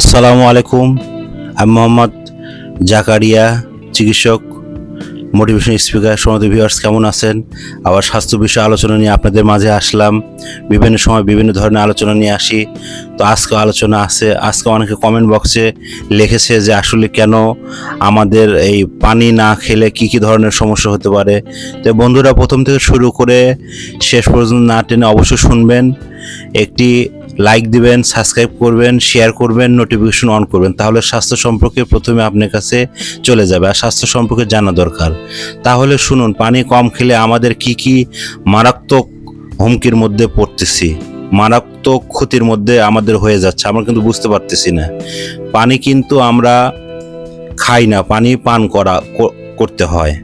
আসসালামু আলাইকুম। আমি মোহাম্মদ জাকারিয়া, চিকিৎসক মোটিভেশন স্পিকার সমস্ত ভিউয়ার্স কেমন আছেন? আবার স্বাস্থ্য বিষয়ে আলোচনা নিয়ে আপনাদের মাঝে আসলাম। বিভিন্ন সময় বিভিন্ন ধরনের আলোচনা নিয়ে আসি। তো আজকে আলোচনা আছে, আজকে অনেকে কমেন্ট বক্সে লিখেছে যে আসলে কেন আমাদের এই পানি না খেলে কি কি ধরনের সমস্যা হতে পারে। তো বন্ধুরা, প্রথম থেকে শুরু করে শেষ পর্যন্ত না টেনে অবশ্যই শুনবেন। একটি লাইক দিবেন সাবস্ক্রাইব করবেন শেয়ার করবেন নোটিফিকেশন অন করবেন। তাহলে স্বাস্থ্য সম্পর্কে প্রথমে আপনার কাছে চলে যাবে আর স্বাস্থ্য সম্পর্কে জানা দরকার। তাহলে শুনুন, পানি কম খেলে আমাদের কি কি মারাত্মক হুমকির মধ্যে পড়তেছি, মারাত্মক ক্ষতির মধ্যে আমাদের হয়ে যাচ্ছে, আমরা কিন্তু বুঝতে পারতেছি না। পানি কিন্তু আমরা খাই না, পানি পান করা করতে হয়।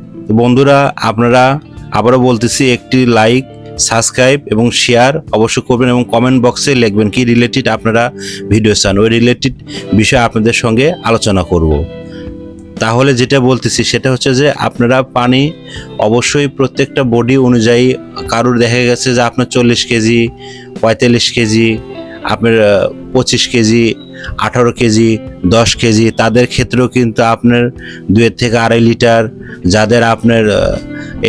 বন্ধুরা, আপনারা আবারও বলতেছি, একটি লাইক সাবস্ক্রাইব এবং শেয়ার অবশ্যই করবেন এবং কমেন্ট বক্সে লিখবেন কি রিলেটেড আপনারা ভিডিও চান। ওই রিলেটেড বিষয়ে আপনাদের সঙ্গে আলোচনা করব। তাহলে যেটা বলতেছি সেটা হচ্ছে যে আপনারা পানি অবশ্যই প্রত্যেকটা বডি অনুযায়ী কারোর দেখা গেছে যে আপনার চল্লিশ কেজি, পঁয়তাল্লিশ কেজি, আপনার পঁচিশ কেজি, আঠারো কেজি, দশ কেজি, তাদের ক্ষেত্রেও কিন্তু আপনার দুয়ের থেকে আড়াই লিটার যাদের আপনার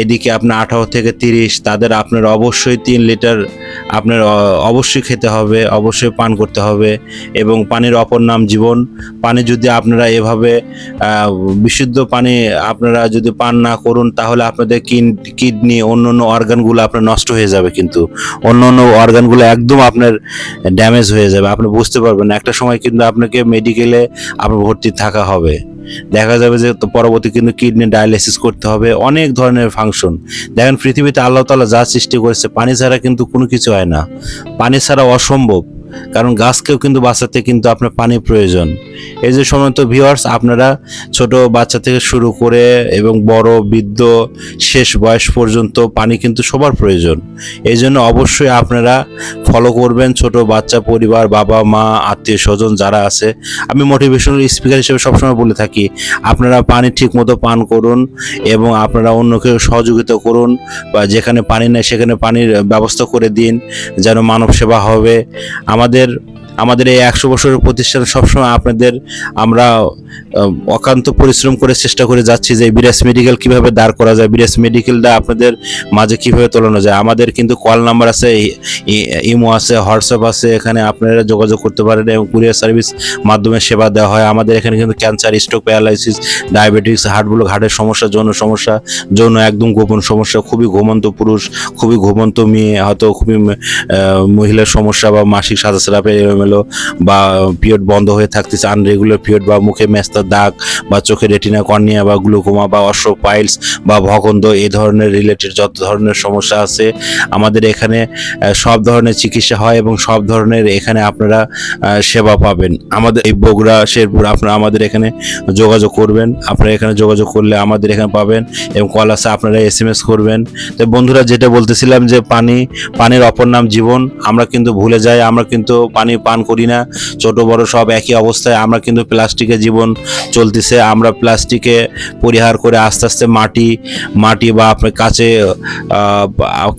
এদিকে আপনার আঠারো থেকে তিরিশ, তাদের আপনার অবশ্যই তিন লিটার আপনার অবশ্যই খেতে হবে, অবশ্যই পান করতে হবে এবং পানির অপর নাম জীবন। পানি যদি আপনারা এভাবে বিশুদ্ধ পানি আপনারা যদি পান না করুন, তাহলে আপনাদের কিডনি, অন্য অন্য অর্গানগুলো আপনার নষ্ট হয়ে যাবে কিন্তু। অন্য অন্য অর্গানগুলো একদম আপনার ড্যামেজ হয়ে যাবে, আপনি বুঝতে পারবেন একটা সময় কিন্তু আপনাকে মেডিকেলে আপনার ভর্তি থাকা হবে। দেখা যাবে যে পরবর্তী কিন্তু কিডনি ডায়ালিসিস করতে হবে, অনেক ধরনের ফাংশন। দেখেন পৃথিবীতে আল্লাহ তালা যা সৃষ্টি করেছে, পানি ছাড়া কিন্তু কোনো কিছু হয় না। পানি ছাড়া অসম্ভব। কারণ গাছকেও কিন্তু বাঁচাতে কিন্তু আপনার পানি প্রয়োজন। এই যে সমস্ত ভিউয়ার্স আপনারা ছোট বাচ্চা থেকে শুরু করে এবং বড়, বৃদ্ধ, শেষ বয়স পর্যন্ত পানি কিন্তু সবার প্রয়োজন। এই জন্য অবশ্যই আপনারা ফলো করবেন ছোট বাচ্চা পরিবার, বাবা, মা, আত্মীয় স্বজন যারা আছে। আমি মোটিভেশনাল স্পিকার হিসেবে সবসময় বলে থাকি, আপনারা পানি ঠিক মতো পান করুন এবং আপনারা অন্যকে সহযোগিতা করুন বা যেখানে পানি নেই সেখানে পানির ব্যবস্থা করে দিন, যেন মানব সেবা হবে। আমাদের আমাদের এই একশো বছরের প্রতিষ্ঠান সবসময় আপনাদের আমরা অকান্ত পরিশ্রম করে চেষ্টা করে যাচ্ছি যে বিরাস মেডিকেল কীভাবে দাঁড় করা যায়, বিরাস মেডিকেলটা আপনাদের মাঝে কীভাবে তোলানো যায়। আমাদের কিন্তু কল নাম্বার আছে ইমো আছে, হোয়াটসঅ্যাপ আছে, এখানে আপনারা যোগাযোগ করতে পারেন এবং কুরিয়ার সার্ভিস মাধ্যমে সেবা দেওয়া হয়। আমাদের এখানে কিন্তু cancer stroke paralysis diabetes heart block হার্টের সমস্যা, যৌন সমস্যা, যৌন একদম গোপন সমস্যা, খুবই ঘুমন্ত পুরুষ, খুবই ঘুমন্ত মেয়ে, হয়তো খুবই মহিলার সমস্যা বা মাসিক সাদা সারাপে এলো বা পিরিয়ড বন্ধ হয়ে থাকতেছে আনরেগুলার পিরিয়ড বা মুখে মেস্তার দাগ বা চোখে রেটিনা কর্নিয়া বা গ্লুকোমা বা অশ্ব পাইলস বা ভগন্দ এই ধরনের রিলেটেড যত ধরনের সমস্যা আছে, আমাদের এখানে সব ধরনের চিকিৎসা হয় এবং সব ধরনের এখানে আপনারা সেবা পাবেন। আমাদের এই বগুড়া, শেরপুর, আপনারা আমাদের এখানে যোগাযোগ করবেন। আপনারা এখানে যোগাযোগ করলে আমাদের এখানে পাবেন এবং কল আছে, আপনারা এস এম এস করবেন। তো বন্ধুরা, যেটা বলতেছিলাম যে পানি, পানির অপর নাম জীবন, আমরা কিন্তু ভুলে যাই, আমরা কিন্তু পানি পান করি না। ছোট, বড় সব একই অবস্থায় আমরা কিন্তু প্লাস্টিকের জীবন চলতেছে। আমরা প্লাস্টিকে পরিহার করে আস্তে আস্তে মাটি মাটি বা আপনার কাছে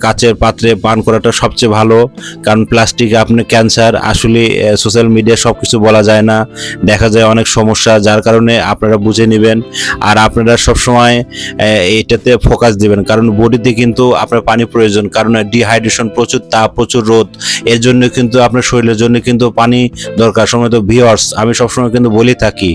কাচের পাত্রে পান করাটা সবচেয়ে ভালো। কারণ প্লাস্টিকে আপনি ক্যান্সার, আসলে সোশ্যাল মিডিয়া সব কিছু বলা যায় না। দেখা যায় অনেক সমস্যা, যার কারণে আপনারা বুঝে নেবেন। আর আপনারা সবসময় এটাতে ফোকাস দিবেন। কারণ বডিতে কিন্তু আপনার পানি প্রয়োজন। কারণ ডিহাইড্রেশন প্রচুর, তাপ প্রচুর, রোদ। এর জন্য কিন্তু আপনার শরীরের জন্য কিন্তু পানি দরকার। সময় তো ভিওয়ার্স আমি সবসময় কিন্তু বলে থাকি,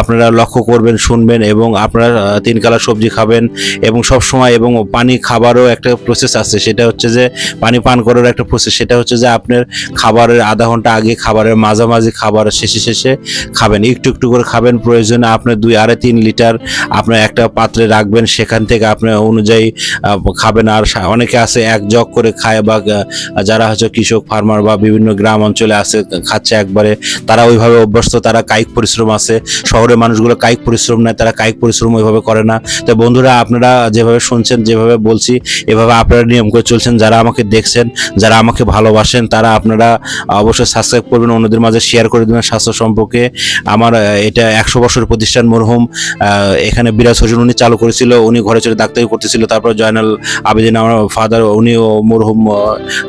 আপনারা লক্ষ্য করবেন, শুনবেন এবং আপনারা তিন কালার সবজি খাবেন এবং সব সময় এবং পানি খাবারও একটা প্রসেস আছে, সেটা হচ্ছে যে পানি পান করার একটা প্রসেস সেটা হচ্ছে যে আপনার খাবারের আধা ঘণ্টা আগে খাবারের মাঝামাঝি খাবার শেষে শেষে খাবেন, একটু একটু করে খাবেন, প্রয়োজনে আপনার দুই আড়াই তিন লিটার আপনার একটা পাত্রে রাখবেন, সেখান থেকে আপনার অনুযায়ী খাবেন। আর অনেকে আছে এক জগ করে খায় বা যারা হচ্ছে কৃষক ফার্মার বা বিভিন্ন গ্রাম অঞ্চলে আছে খাচ্ছে একবারে। তারা ওইভাবে অভ্যস্ত, তারা কায়িক পরিশ্রম আছে। শহরের মানুষগুলো কায়িক পরিশ্রম নেয়, তারা কায়িক পরিশ্রম ওইভাবে করে না। তো বন্ধুরা, আপনারা যেভাবে শুনছেন, যেভাবে বলছি, এভাবে আপনারা নিয়ম করে চলছেন, যারা আমাকে দেখছেন, যারা আমাকে ভালোবাসেন, তারা আপনারা অবশ্যই সাবস্ক্রাইব করবেন, অন্যদের মাঝে শেয়ার করে দেবেন স্বাস্থ্য সম্পর্কে। আমার এটা একশো বছর প্রতিষ্ঠান মরহুম এখানে বিরাজ হোসেন উনি চালু করেছিল, উনি ঘরে চলে ডাক্তারি করতেছিল, তারপর জয়নাল আবেদিন, আমার ফাদার উনিও মরহুম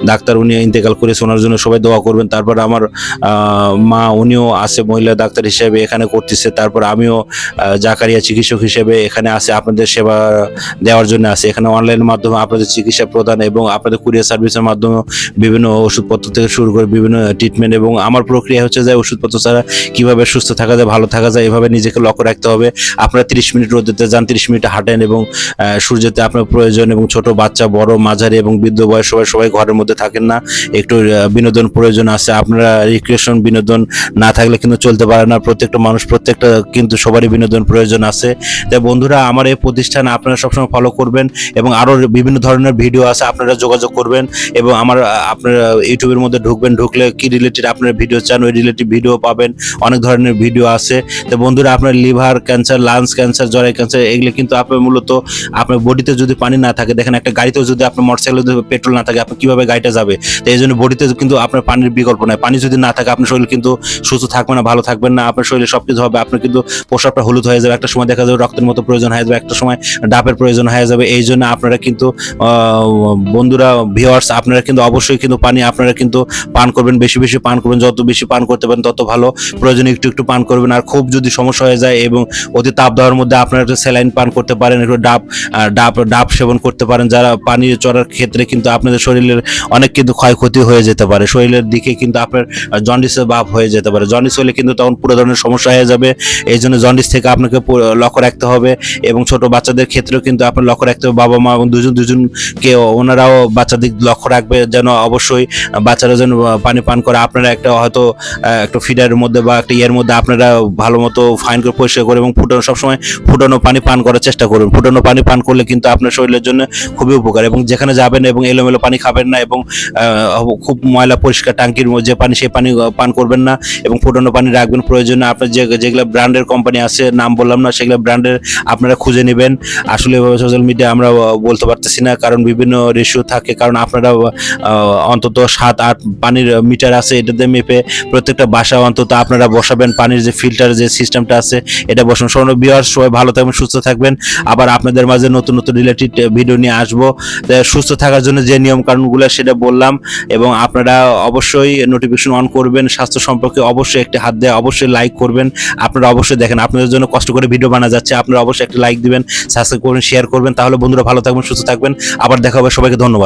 ডাক্তার, উনি ইন্তেকাল করেছে, ওনার জন্য সবাই দোয়া করবেন। তারপর আমার মা উনিও আছে, মহিলা ডাক্তার হিসেবে এখানে করতেছে, তারপর আমিও জাকারিয়া চিকিৎসক হিসেবে এখানে আছে, আপনাদের সেবা দেওয়ার জন্য আছে। এখানে অনলাইনের মাধ্যমে আপনাদের চিকিৎসা প্রদান এবং আপনাদের কুরিয়ার সার্ভিসের মাধ্যমে বিভিন্ন ওষুধপত্র থেকে শুরু করে বিভিন্ন ট্রিটমেন্ট এবং আমার প্রক্রিয়া হচ্ছে যে ওষুধপত্র ছাড়া কীভাবে সুস্থ থাকা যায়, ভালো থাকা যায়, এভাবে নিজেকে লক্ষ্য রাখতে হবে। আপনারা তিরিশ মিনিট রোদেতে যান, তিরিশ মিনিট হাঁটেন এবং সূর্যতে আপনার প্রয়োজন এবং ছোট বাচ্চা, বড়, মাঝারি এবং বৃদ্ধ বয়স সবাই সবাই ঘরের মধ্যে থাকেন না। একটু বিনোদন প্রয়োজন আছে। আপনারা রিক্রিয়েশন বিনোদন না থাকলে কিন্তু চলতে পারে না। প্রত্যেকটা মানুষ, প্রত্যেকটা কিন্তু সবারই বিনোদন প্রয়োজন আছে। তাই বন্ধুরা, আমার এই প্রতিষ্ঠান আপনারা সবসময় ফলো করবেন এবং আরও বিভিন্ন ধরনের ভিডিও আছে, আপনারা যোগাযোগ করবেন এবং আমার, আপনারা ইউটিউবের মধ্যে ঢুকবেন, ঢুকলে কি রিলেটেড আপনারা ভিডিও চান, ওই রিলেটেড ভিডিও পাবেন। অনেক ধরনের ভিডিও আছে। তো বন্ধুরা, আপনার লিভার ক্যান্সার লাংস ক্যান্সার জরাই ক্যান্সার এগুলো কিন্তু আপনার মূলত আপনার বডিতে যদি পানি না থাকে, দেখেন একটা গাড়িতেও যদি আপনার মোটরসাইকেলে পেট্রোল না থাকে, আপনি কীভাবে গাড়িটা যাবে? তো এই জন্য বডিতে কিন্তু আপনার পানির বিকল্প নয় পানি যদি না থাকে আপনার শরীর কিন্তু সুস্থ থাকবে না, ভালো থাকবেন না, আপনার শরীরে সব কিছু হবে, আপনার কিন্তু পোশাকটা হলুদ হয়ে যাবে, একটা সময় দেখা যাবে রক্তের মতো প্রয়োজন হয়ে যাবে, একটা সময় ডাবের প্রয়োজন হয়ে যাবে, এই জন্য আপনারা কিন্তু বন্ধুরা ভিওয়ার্স আপনারা কিন্তু অবশ্যই কিন্তু পানি, আপনারা কিন্তু পান করবেন, বেশি বেশি পান করবেন, যত বেশি পান করতে পারেন, তত ভালো, প্রয়োজনে একটু একটু পান করবেন, আর খুব যদি সমস্যা হয়ে যায় এবং অতি তাপ দেওয়ার মধ্যে আপনারা একটু স্যালাইন পান করতে পারেন, একটু ডাব ডাব ডাব সেবন করতে পারেন, যারা পানি চড়ার ক্ষেত্রে কিন্তু আপনাদের শরীরের অনেক কিন্তু ক্ষয়ক্ষতি হয়ে যেতে পারে, শরীরের দিকে কিন্তু আপনার জন্ডিসের ভাব হয়ে যেতে পারে। জন্ডিস হলে কিন্তু তখন পুরো ধরনের সমস্যা হয়ে যাবে। এই জন্য জন্ডিস থেকে আপনাকে লক্ষ্য রাখতে হবে এবং ছোট বাচ্চাদের ক্ষেত্রেও কিন্তু আপনার লক্ষ্য রাখতে হবে। বাবা মা এবং দুজন দুজনকে ওনারাও বাচ্চাদের লক্ষ্য রাখবে যেন অবশ্যই বাচ্চারা যেন পানি পান করে। আপনারা একটা হয়তো একটা ফিডারের মধ্যে বা একটা ইয়ের মধ্যে আপনারা ভালো মতো ফাইন করে পরিষ্কার করে এবং ফুটানো, সবসময় ফুটানো পানি পান করার চেষ্টা করুন। ফুটানো পানি পান করলে কিন্তু আপনার শরীরের জন্য খুবই উপকার এবং যেখানে যাবেন এবং এলোমেলো পানি খাবেন না এবং খুব ময়লা পরিষ্কার, টাঙ্কির যে পানি সেই পানি পান করবেন না এবং ফুটানো পানি রাখবেন। প্রয়োজনে আপনার যে, যেগুলো ব্র্যান্ডের কোম্পানি আছে, নাম বললাম না, সেগুলো ব্র্যান্ডের আপনারা খুঁজে নেবেন। আসলে এভাবে সোশ্যাল মিডিয়া আমরা বলতে পারতেছি না, কারণ বিভিন্ন রেশিও থাকে, কারণ আপনারা অন্তত সাত, আট পানির মিটার আছে এটাতে মেপে প্রত্যেকটা বাসা অন্তত আপনারা বসাবেন। পানির যে ফিল্টার যে সিস্টেমটা আছে, এটা বসান স্বর্ণ বিহার সবাই ভালো থাকবেন, সুস্থ থাকবেন। আবার আপনাদের মাঝে নতুন নতুন রিলেটেড ভিডিও নিয়ে আসব। সুস্থ থাকার জন্য যে নিয়ম কানুনগুলো সেটা বললাম এবং আপনারা অবশ্যই নোটিফিকেশন অন করবেন, স্বাস্থ্য সম্পর্কে অবশ্যই একটি হাত দেয়, অবশ্যই লাইক করবেন। আপনারা অবশ্যই দেখেন, আপনাদের জন্য কষ্ট করে ভিডিও বানা যাচ্ছে, আপনারা অবশ্যই একটি লাইক দিবেন সাবস্ক্রাইব করবেন শেয়ার করবেন। তাহলে বন্ধুরা ভালো থাকবেন, সুস্থ থাকবেন। আবার দেখা হবে, সবাইকে ধন্যবাদ।